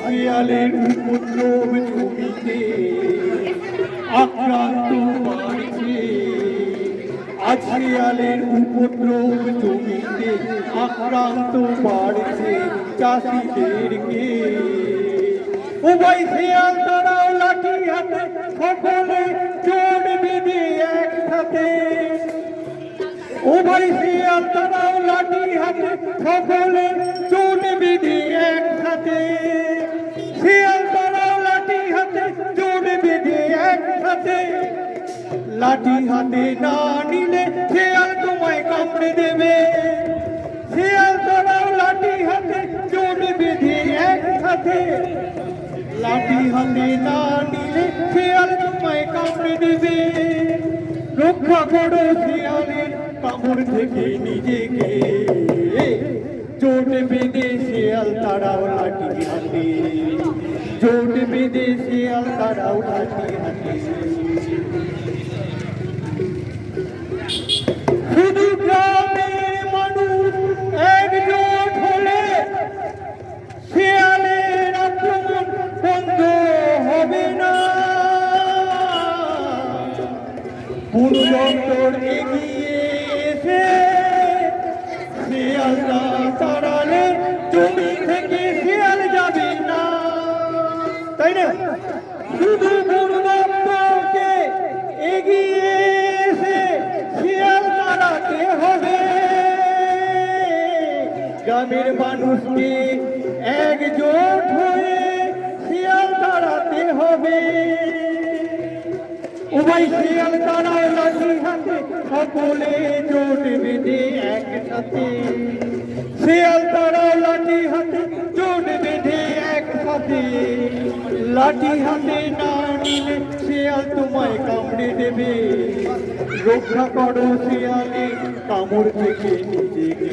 শিয়ালের উপদ্রব জমিতে আক্রান্ত বাড়ছে আজ শিয়ালের উপদ্রব জমিতে আক্রান্ত বাড়ছে চাষিদেরকে উভয় শিয়াল তারাও লাঠি হাতে সকলে উভয় শিয়াল তারাও লাঠি হাতে, সকলে চোট বেঁধে একসাথে। শিয়াল তারাও লাঠি হাতে চোট বেঁধে একসাথে। লাঠি হাতে না নিলে শিয়াল তোমায় কামড়ে দেবে। শিয়াল তারাও লাঠি হাতে চোট বেঁধে একসাথে। লাঠি হাতে না নিলে শিয়াল তোমায় কামড়ে দেবে। রক্ষা করো শিয়ালের কামড় থেকে নিজেকে। চোট বেঁধে শিয়াল, তারাও লাঠি হাতে। চোট বেঁধে শিয়াল, তারাও লাঠি হাতে। পুরুষত্বর এগিয়ে এসে শিয়ালটা তাড়ালে জমি থেকে শিয়াল যাবে না। তাই না? শুধু এগিয়ে এসে শিয়াল হবে। গ্রামের মানুষকে একজোট হয়ে শিয়াল তাড়াতে হবে। সকলে জোট বেঁধে একসাথে শিয়াল তারাও লাঠি হাতে জোট বেঁধে একসাথে। লাঠি হাতে না নিলে শিয়াল তোমায় কামড়ে দেবে রক্ষা করো শিয়ালে, কামড় থেকে নিজেকে।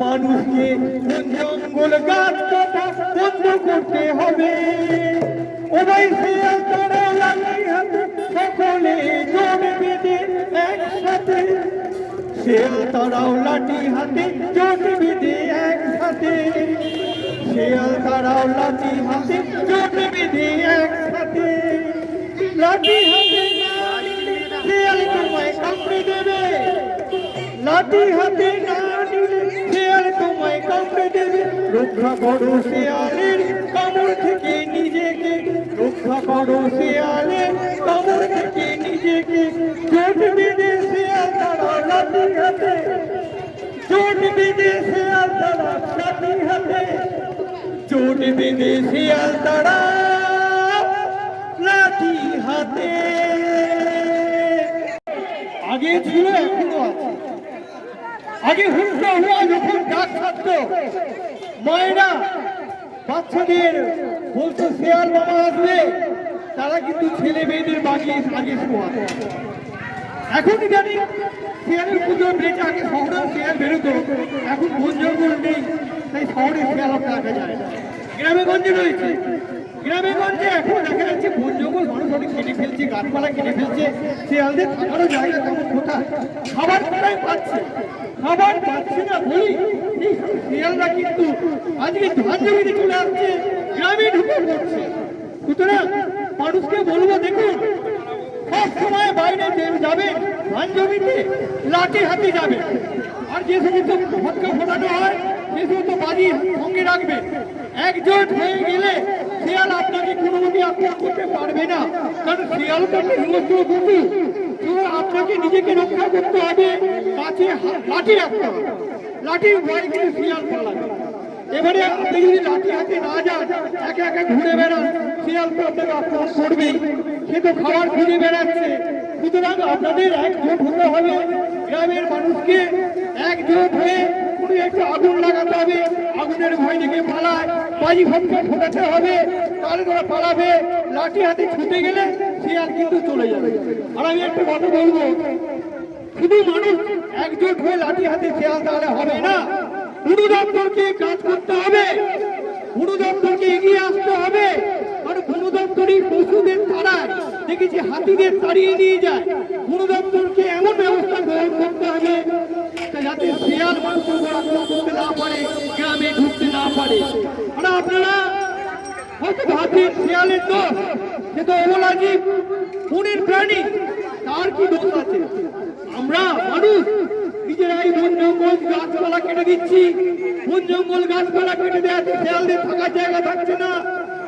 মানুষকে বন জঙ্গল গাছ কাটা বন্ধ করতে হবে। লাঠি সকলে জোর বেঁধে একসাথে। তারাও লাঠি হাতে জোট বেঁধে একসাথে। শিয়াল তারাও লাঠি হাতে জোট বেঁধে একসাথে। লাঠি হাতে শিয়াল তোমায় কামড়ে দেবে। লাঠি হাতে না রক্ষা করো শিয়ালের কামড় থেকে নিজেকে রক্ষা করো শিয়ালের কামড় থেকে নিজেকে চোট বেঁধে শিয়াল তারা লাঠি হাতে। চোট বেঁধে শিয়াল তারা লাঠি হাতে। চোট বেঁধে শিয়াল তারা লাঠি হাতে। আগে ছিল, এখনও আছে। আগে হুঙ্কা হুয়া যখন ডাক থাকতো মায়েরা বাচ্চাদের বলছে শেয়ার বাবা আসবে, তারা কিন্তু ছেলে মেয়েদের বাগিয়ে আগে শোয়া এখন জানি শেয়ারের পুজো বেঁচে আগে শহরে শেয়ার বেরোতো, এখন বন জঙ্গল নেই তাই শহরে শেয়ার দেখা যায় গ্রামে গঞ্জে রয়েছে। গ্রামে গঞ্জে এখন দেখা যাচ্ছে বন জঙ্গল, মানুষ অনেক কেটে ফেলছে, গাছপালা কেটে ফেলছে। শিয়ালদের থাকারও জায়গা তেমন কোথায়? খাবার কোথায় পাচ্ছে? খাবার পাচ্ছে না বলি। শিয়ালরা কিন্তু আজকে ধান জমিতে চলে আসছে, গ্রামে ঢুকে পড়ছে। সুতরাং মানুষকে বলব, দেখুন, সব সময় বাইরে যাবে, ধান জমিতে লাঠি হাতে যাবে। আর যে সমস্ত ভটকা ফোটানো হয়, সে সমস্ত বাজি সঙ্গে রাখবে। একজোট হয়ে গেলে শিয়াল আপনাকে কোনো মতে করতে পারবে না। কারণ শিয়াল তো একটা হিংস্র কুকুর আপনাকে নিজেকে রক্ষা করতে হবে কাছে লাঠি রাখতে হবে। লাঠির ভয় কিন্তু শিয়াল এবারে আপনি যদি লাঠি হাতে না যান, একে একে ঘুরে বেড়ান। শিয়াল তো আপনাকে আক্রমণ করবেই। সে তো খাবার খুঁজে বেড়াচ্ছে। সুতরাং আপনাদের একজোট হতে হবে। গ্রামের মানুষকে একজোট হয়ে কোনো একটা আগুন লাগাতে হবে। আগুনের ভয় দেখে পালায়। বাজি ফটকা ফোটাতে হবে। তাহলে তারা পালাবে, লাঠি হাতে ছুটে গেলে শিয়াল কিন্তু চলে যাবে। আর আমি একটা কথা বলব, শুধু মানুষ একজোট হয়ে লাঠি হাতে খেয়াল তাহলে হবে না। পুরো দপ্তরকে কাজ করতে হবে, পুরো দপ্তরকে এগিয়ে আসতে হবে। কারণ পুরো দপ্তরই পশুদের তাড়ায়, দেখেছি হাতিদের তাড়িয়ে নিয়ে যায়। পুরো দপ্তরকে এমন ব্যবস্থা গ্রহণ করতে হবে, যাতে শেয়াল পড়াশোনা করতে না পারে গ্রামে ঢুকতে না পারে মানে আপনারা ভাবছেন শেয়ালের দোষ সে তো অবলাজীব বনের প্রাণী, তার কি দোষ আছে? আমরা মানুষ, নিজেরাই বন জঙ্গল গাছপালা কেটে দিচ্ছি। বন জঙ্গল গাছপালা কেটে দেওয়া হচ্ছে, শেয়ালদের থাকার জায়গা থাকছে না।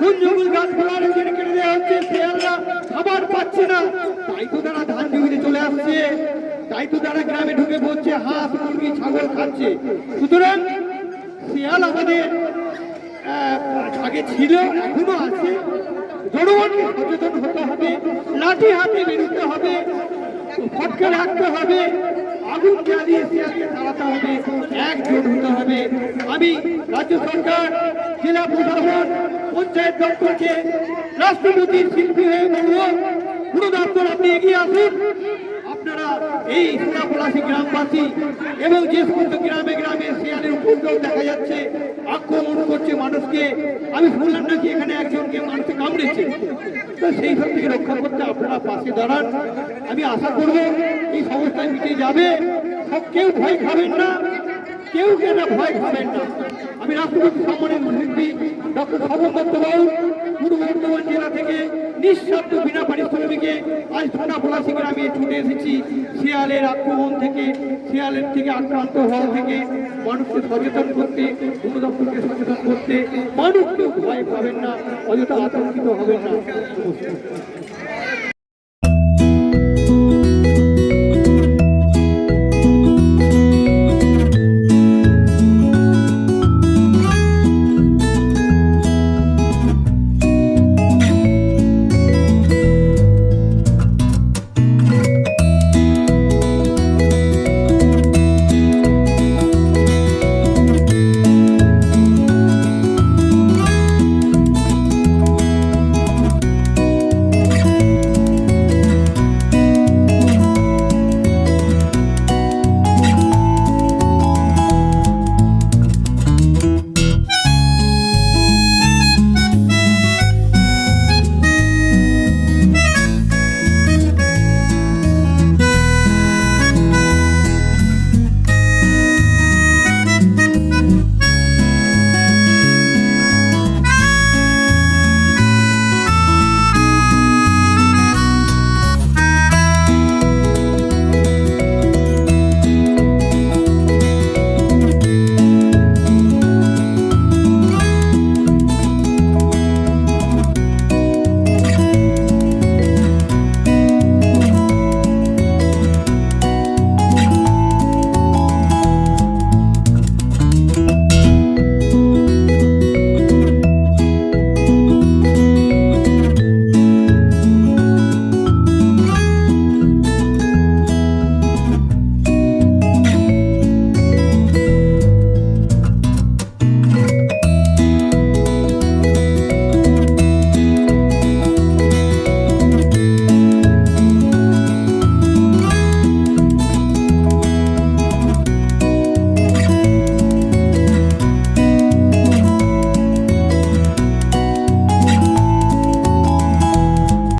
বন জঙ্গল গাছপালা কেটে দেওয়া হচ্ছে, শেয়ালরা খাবার পাচ্ছে না। তাই তো তারা ধান জমিতে চলে আসছে। তাই তো তারা গ্রামে ঢুকে পড়ছে, হাঁস, মুরগি, ছাগল খাচ্ছে। সুতরাং শিয়াল আমাদের আগে ছিল, এখনও আছে। জনগণকে সচেতন হতে হবে, লাঠি হাতে বেরোতে হবে, ফটকা রাখতে হবে আগুন জ্বালিয়ে শিয়ালকে তাড়াতে হবে, একজোট হতে হবে। আমি রাজ্য সরকার, জেলা প্রশাসন, পঞ্চায়েত দপ্তরকে রাষ্ট্রপতির শিল্পী হয়ে বলব পুরো দপ্তর আপনি এগিয়ে আসুন। আপনারা এই সোনাপলাশি গ্রামবাসী এবং যে সমস্ত গ্রামে গ্রামে শিয়ালের উপদ্রব দেখা যাচ্ছে, আক্রমণ করছে মানুষকে, আমি শুনলাম নাকি এখানে একজনকে মানুষকে কামড়েছে। তো সেই সব থেকে রক্ষা করতে আপনারা পাশে দাঁড়ান। আমি আশা করব এই সমস্যা মিটে যাবে। কেউ ভয় খাবেন না, কেউ কেন ভয় খাবেন না। আমি রাষ্ট্রপতি সম্মানের শিল্পী ডক্টর স্বপন দত্তবাবু পূর্ব বর্ধমান জেলা থেকে নিঃশব্দ বিনা পারিশ্রমিকে আজ থানা পলাশি গ্রামে ছুটে এসেছি। শিয়ালের আক্রমণ থেকে, শিয়ালের থেকে আক্রান্ত হওয়া থেকে মানুষকে সচেতন করতে বন সচেতন করতে মানুষকে ভয় পাবেন না, অযথা আতঙ্কিত হবেন না।